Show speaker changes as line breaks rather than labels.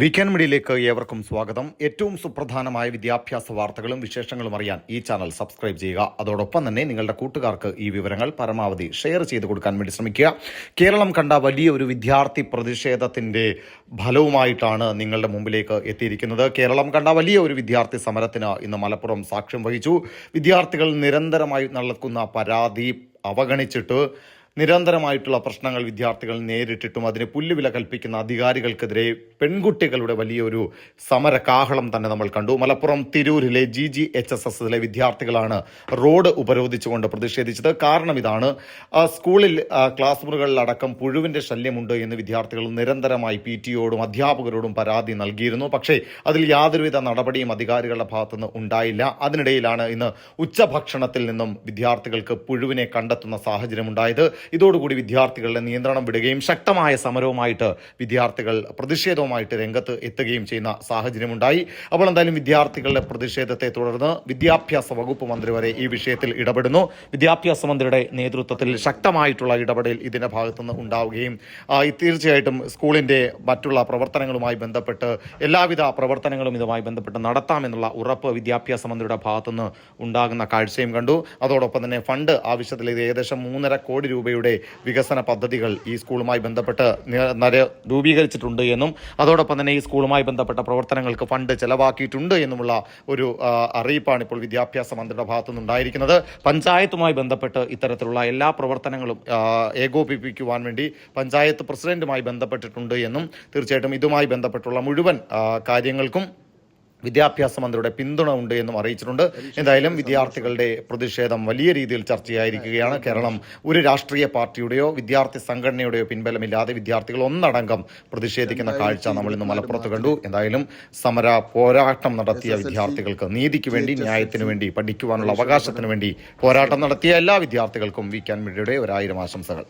Weekend മീഡിയയിലേക്ക് ഏവർക്കും സ്വാഗതം. ഏറ്റവും സുപ്രധാനമായ വിദ്യാഭ്യാസ വാർത്തകളും വിശേഷങ്ങളും അറിയാൻ ഈ ചാനൽ സബ്സ്ക്രൈബ് ചെയ്യുക. അതോടൊപ്പം തന്നെ നിങ്ങളുടെ കൂട്ടുകാർക്ക് ഈ വിവരങ്ങൾ പരമാവധി ഷെയർ ചെയ്ത് കൊടുക്കാൻ വേണ്ടി ശ്രമിക്കുക. കേരളം കണ്ട വലിയ ഒരു വിദ്യാർത്ഥി പ്രതിഷേധത്തിന്റെ ഫലവുമായിട്ടാണ് നിങ്ങളുടെ മുമ്പിലേക്ക് എത്തിയിരിക്കുന്നത്. കേരളം കണ്ട വലിയ ഒരു വിദ്യാർത്ഥി സമരത്തിന് ഇന്ന് മലപ്പുറം സാക്ഷ്യം വഹിച്ചു. വിദ്യാർത്ഥികൾ നിരന്തരമായി നടക്കുന്ന പരാതി അവഗണിച്ചിട്ട് നിരന്തരമായിട്ടുള്ള പ്രശ്നങ്ങൾ വിദ്യാർത്ഥികൾ നേരിട്ടിട്ടും അതിന് പുല്ലുവില കൽപ്പിക്കുന്ന അധികാരികൾക്കെതിരെ പെൺകുട്ടികളുടെ വലിയൊരു സമര കാഹളം തന്നെ നമ്മൾ കണ്ടു. മലപ്പുറം തിരൂരിലെ ജി ജി എച്ച് എസ് എസിലെ വിദ്യാർത്ഥികളാണ് റോഡ് ഉപരോധിച്ചുകൊണ്ട് പ്രതിഷേധിച്ചത്. കാരണം ഇതാണ്. സ്കൂളിൽ ക്ലാസ് മുറികളിലടക്കം പുഴുവിന്റെ ശല്യമുണ്ട് എന്ന് വിദ്യാർത്ഥികൾ നിരന്തരമായി പി ടിയോടും അധ്യാപകരോടും പരാതി നൽകിയിരുന്നു. പക്ഷേ അതിൽ യാതൊരുവിധ നടപടിയും അധികാരികളുടെ ഭാഗത്തുനിന്ന് ഉണ്ടായില്ല. അതിനിടയിലാണ് ഇന്ന് ഉച്ചഭക്ഷണത്തിൽ നിന്നും വിദ്യാർത്ഥികൾക്ക് പുഴുവിനെ കണ്ടെത്തുന്ന സാഹചര്യമുണ്ടായത്. ഇതോടുകൂടി വിദ്യാർത്ഥികളുടെ നിയന്ത്രണം വിടുകയും ശക്തമായ സമരവുമായിട്ട് വിദ്യാർത്ഥികൾ പ്രതിഷേധവുമായിട്ട് രംഗത്ത് എത്തുകയും ചെയ്യുന്ന സാഹചര്യമുണ്ടായി. അപ്പോൾ എന്തായാലും വിദ്യാർത്ഥികളുടെ പ്രതിഷേധത്തെ തുടർന്ന് വിദ്യാഭ്യാസ വകുപ്പ് മന്ത്രി വരെ ഈ വിഷയത്തിൽ ഇടപെടുന്നു. വിദ്യാഭ്യാസ മന്ത്രിയുടെ നേതൃത്വത്തിൽ ശക്തമായിട്ടുള്ള ഇടപെടൽ ഇതിന്റെ ഭാഗത്തുനിന്ന് ഉണ്ടാവുകയും തീർച്ചയായിട്ടും സ്കൂളിന്റെ മറ്റുള്ള പ്രവർത്തനങ്ങളുമായി ബന്ധപ്പെട്ട് എല്ലാവിധ പ്രവർത്തനങ്ങളും ഇതുമായി ബന്ധപ്പെട്ട് നടത്താമെന്നുള്ള ഉറപ്പ് വിദ്യാഭ്യാസ മന്ത്രിയുടെ ഭാഗത്തുനിന്ന് ഉണ്ടാകുന്ന കാഴ്ചയും കണ്ടു. അതോടൊപ്പം തന്നെ ഫണ്ട് ആവശ്യത്തിൽ ഇത് ഏകദേശം മൂന്നര കോടി രൂപയുടെ വികസന പദ്ധതികൾ ഈ സ്കൂളുമായി ബന്ധപ്പെട്ട് രൂപീകരിച്ചിട്ടുണ്ട് എന്നും അതോടൊപ്പം തന്നെ ഈ സ്കൂളുമായി ബന്ധപ്പെട്ട പ്രവർത്തനങ്ങൾക്ക് ഫണ്ട് ചെലവാക്കിയിട്ടുണ്ട് എന്നുമുള്ള ഒരു അറിയിപ്പാണ് ഇപ്പോൾ വിദ്യാഭ്യാസ മന്ത്രിയുടെ ഭാഗത്തുനിന്നുണ്ടായിരിക്കുന്നത്. പഞ്ചായത്തുമായി ബന്ധപ്പെട്ട് ഇത്തരത്തിലുള്ള എല്ലാ പ്രവർത്തനങ്ങളും ഏകോപിപ്പിക്കുവാൻ വേണ്ടി പഞ്ചായത്ത് പ്രസിഡന്റുമായി ബന്ധപ്പെട്ടിട്ടുണ്ട് എന്നും തീർച്ചയായിട്ടും ഇതുമായി ബന്ധപ്പെട്ടുള്ള മുഴുവൻ കാര്യങ്ങൾക്കും വിദ്യാഭ്യാസ മന്ത്രിയുടെ പിന്തുണ ഉണ്ട് എന്നും അറിയിച്ചിട്ടുണ്ട്. എന്തായാലും വിദ്യാർത്ഥികളുടെ പ്രതിഷേധം വലിയ രീതിയിൽ ചർച്ചയായിരിക്കുകയാണ്. കേരളം ഒരു രാഷ്ട്രീയ പാർട്ടിയുടെയോ വിദ്യാർത്ഥി സംഘടനയുടെയോ പിൻബലമില്ലാതെ വിദ്യാർത്ഥികൾ ഒന്നടങ്കം പ്രതിഷേധിക്കുന്ന കാഴ്ച നമ്മൾ ഇന്ന് മലപ്പുറത്ത് കണ്ടു. എന്തായാലും സമര പോരാട്ടം നടത്തിയ വിദ്യാർത്ഥികൾക്ക് നീതിക്ക് വേണ്ടി ന്യായത്തിനു വേണ്ടി പഠിക്കുവാനുള്ള അവകാശത്തിന് വേണ്ടി. പോരാട്ടം നടത്തിയ എല്ലാ വിദ്യാർത്ഥികൾക്കും വി ക്യാൻ മീഡിയയുടെ ഒരായിരം ആശംസകൾ.